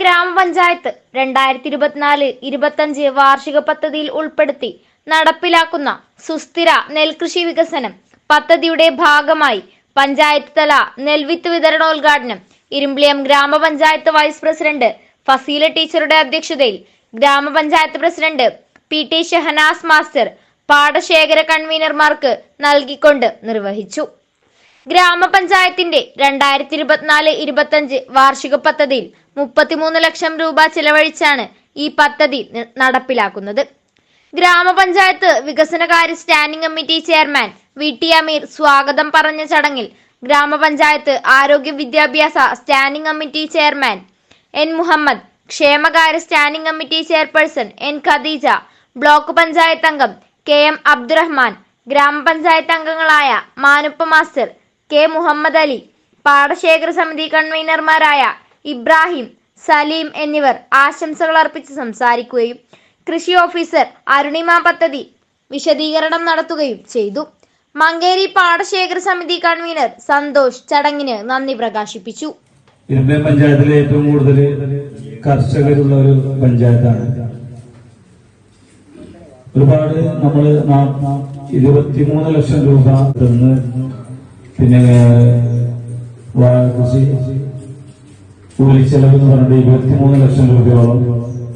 ഗ്രാമപഞ്ചായത്ത് രണ്ടായിരത്തി ഇരുപത്തിനാല് ഇരുപത്തഞ്ച് വാർഷിക പദ്ധതിയിൽ ഉൾപ്പെടുത്തി നടപ്പിലാക്കുന്ന സുസ്ഥിര നെൽകൃഷി വികസനം പദ്ധതിയുടെ ഭാഗമായി പഞ്ചായത്ത് തല നെൽവിത്ത് വിതരണോദ്ഘാടനം. ഇരുമ്പിളിയം ഗ്രാമപഞ്ചായത്ത് വൈസ് പ്രസിഡന്റ് ഫസീല ടീച്ചറുടെ അധ്യക്ഷതയിൽ ഗ്രാമപഞ്ചായത്ത് president P T Shahanas master പാടശേഖര കൺവീനർമാർക്ക് നൽകിക്കൊണ്ട് നിർവഹിച്ചു. ഗ്രാമപഞ്ചായത്തിന്റെ രണ്ടായിരത്തി ഇരുപത്തിനാല് ഇരുപത്തഞ്ച് വാർഷിക പദ്ധതിയിൽ മുപ്പത്തിമൂന്ന് ലക്ഷം രൂപ ചിലവഴിച്ചാണ് ഈ പദ്ധതി നടപ്പിലാക്കുന്നത്. ഗ്രാമപഞ്ചായത്ത് വികസനകാര്യ standing committee chairman V T Ameer സ്വാഗതം പറഞ്ഞ ചടങ്ങിൽ ഗ്രാമപഞ്ചായത്ത് ആരോഗ്യ വിദ്യാഭ്യാസ standing committee chairman N Muhammad ക്ഷേമകാര്യ standing committee chairperson N Khadeeja block panchayat അംഗം കെ എം അബ്ദുറഹ്മാൻ ഗ്രാമപഞ്ചായത്ത് അംഗങ്ങളായ മാനുപ്പ മാസ്റ്റർ കെ മുഹമ്മദ് അലി പാടശേഖര സമിതി കൺവീനർമാരായ ഇബ്രാഹിം സലീം എന്നിവർ ആശംസകൾ അർപ്പിച്ച് സംസാരിക്കുകയും കൃഷി ഓഫീസർ അരുണിമ പദ്ധതി വിശദീകരണം നടത്തുകയും ചെയ്തു. മങ്കേരി പാടശേഖര സമിതി കൺവീനർ സന്തോഷ് ചടങ്ങിന് നന്ദി പ്രകാശിപ്പിച്ചു. ഇരുമ്പേ പഞ്ചായത്തിലെ ഏറ്റവും കൂടുതൽ കർഷകരുള്ള ഒരു പഞ്ചായത്താണ്. ഒരുപാട് നമ്മൾ നാ- ഇരുപത്തിമൂന്ന് ലക്ഷം രൂപ തന്ന് പിന്നെ വാ- കൂലി ചെലവ് എന്ന് പറഞ്ഞിട്ട് ഇരുപത്തിമൂന്ന് ലക്ഷം രൂപയോളം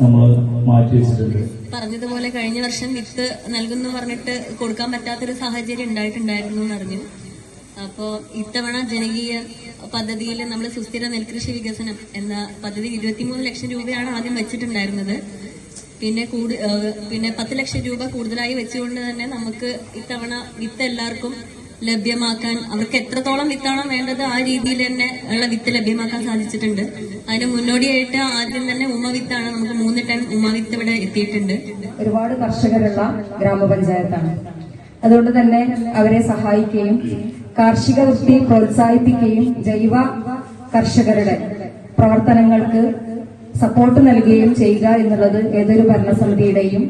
നമ്മൾ മാറ്റി വെച്ചിട്ടുണ്ട്. പറഞ്ഞതുപോലെ കഴിഞ്ഞ വർഷം വിത്ത് നൽകുന്നു പറഞ്ഞിട്ട് കൊടുക്കാൻ പറ്റാത്തൊരു സാഹചര്യം ഉണ്ടായിട്ടുണ്ടായിരുന്നു എന്ന് അറിഞ്ഞു. അപ്പോൾ ഇത്തവണ ജനകീയ പദ്ധതിയിൽ നമ്മൾ സുസ്ഥിര നെൽകൃഷി വികസനം എന്ന പദ്ധതി ഇരുപത്തിമൂന്ന് ലക്ഷം രൂപയാണ് ആദ്യം വെച്ചിട്ടുണ്ടായിരുന്നത്. പിന്നെ കൂടു പിന്നെ പത്ത് ലക്ഷം രൂപ കൂടുതലായി വെച്ചുകൊണ്ട് തന്നെ നമുക്ക് ഇത്തവണ വിത്ത് എല്ലാവർക്കും ലഭ്യമാക്കാൻ അവർക്ക് എത്രത്തോളം വിത്താണോ വേണ്ടത് ആ രീതിയിൽ തന്നെ ഉള്ള വിത്ത് ലഭ്യമാക്കാൻ സാധിച്ചിട്ടുണ്ട്. അതിന് മുന്നോടിയായിട്ട് ആദ്യം തന്നെ ഉമ്മ വിത്താണ് നമുക്ക് മൂന്ന് ടൺ വിത്ത് ഇവിടെ എത്തിയിട്ടുണ്ട്. ഒരുപാട് കർഷകരുള്ള ഗ്രാമപഞ്ചായത്താണ്. അതുകൊണ്ട് തന്നെ അവരെ സഹായിക്കുകയും കാർഷിക വൃത്തി പ്രോത്സാഹിപ്പിക്കുകയും ജൈവ കർഷകരുടെ പ്രവർത്തനങ്ങൾക്ക് സപ്പോർട്ട് നൽകുകയും ചെയ്യുക എന്നുള്ളത് ഏതൊരു ഭരണസമിതിയുടെയും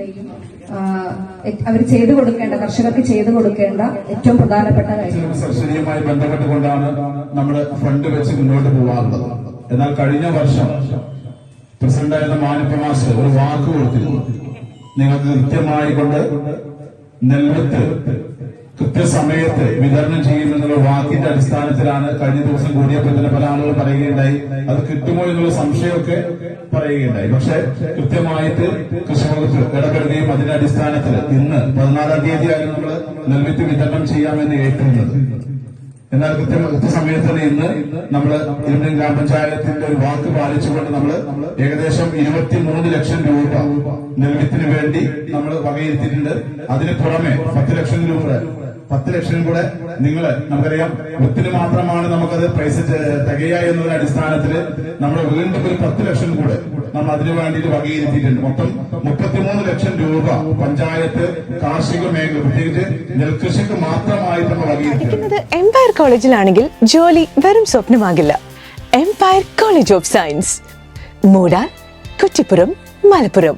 അവർ ചെയ്തു കൊടുക്കേണ്ട കർഷകർക്ക് ചെയ്തു കൊടുക്കേണ്ട ഏറ്റവും പ്രധാനപ്പെട്ട കാര്യമാണ് ബന്ധപ്പെട്ടുകൊണ്ടാണ് നമ്മൾ ഫണ്ട് വെച്ച് മുന്നോട്ട് പോകാറുള്ളത് എന്നാൽ കഴിഞ്ഞ വർഷം പ്രസിഡന്റായിരുന്ന മാനിപ്പ മാസ്റ്റർ ഒരു വാക്ക് കൊടുത്തിരുന്നു. നിങ്ങൾക്ക് കൃത്യമായി കൊണ്ട് നെൽവിത്ത് കൃത്യസമയത്ത് വിതരണം ചെയ്യുമെന്നുള്ള വാക്കിന്റെ അടിസ്ഥാനത്തിലാണ് കഴിഞ്ഞ ദിവസം കൂടിയപ്പോൾ തന്നെ പല ആളുകൾ പറയുകയുണ്ടായി. അത് കിട്ടുമോ എന്നുള്ള സംശയമൊക്കെ പറയുകയുണ്ടായി. പക്ഷെ കൃത്യമായിട്ട് കൃഷി വകുപ്പ് ഇടപെടുകയും അതിന്റെ അടിസ്ഥാനത്തിൽ ഇന്ന് പതിനാലാം തീയതിയായിരുന്നു നമ്മൾ നെൽവിത്ത് വിതരണം ചെയ്യാമെന്ന് ഏറ്റുന്നത് എന്നാൽ കൃത്യം കൃത്യസമയത്ത് തന്നെ ഇന്ന് നമ്മൾ ഇരുമ്പൻ ഗ്രാമപഞ്ചായത്തിന്റെ ഒരു വാക്ക് പാലിച്ചുകൊണ്ട് നമ്മൾ ഏകദേശം ഇരുപത്തിമൂന്ന് ലക്ഷം രൂപ നെൽവിത്തിന് വേണ്ടി നമ്മൾ വകയിരുത്തിയിട്ടുണ്ട്. അതിന് പുറമെ പത്ത് ലക്ഷം രൂപ പത്ത് ലക്ഷം കൂടെ നിങ്ങൾ നമുക്കറിയാം ഒത്തിരി മാത്രമാണ് നമുക്കത് പൈസ തികയ എന്നതിന്റെ അടിസ്ഥാനത്തിൽ നമ്മൾ വീണ്ടും ഒരു പത്ത് ലക്ഷം കൂടെ നമ്മൾ അതിനു വേണ്ടിയിട്ട് വകയിരുത്തിയിട്ടുണ്ട്. മൊത്തം മുപ്പത്തിമൂന്ന് ലക്ഷം രൂപ പഞ്ചായത്ത് കാർഷിക മേഖല പ്രത്യേകിച്ച് നെൽകൃഷിക്ക് മാത്രമായിട്ട് നമ്മൾ വകയിരുത്തിയിട്ടുണ്ട്. എംപയർ കോളേജിലാണെങ്കിൽ ജോലി വെറും സ്വപ്നമാകില്ല. Empire college of science Moodal Kuttippuram Malappuram.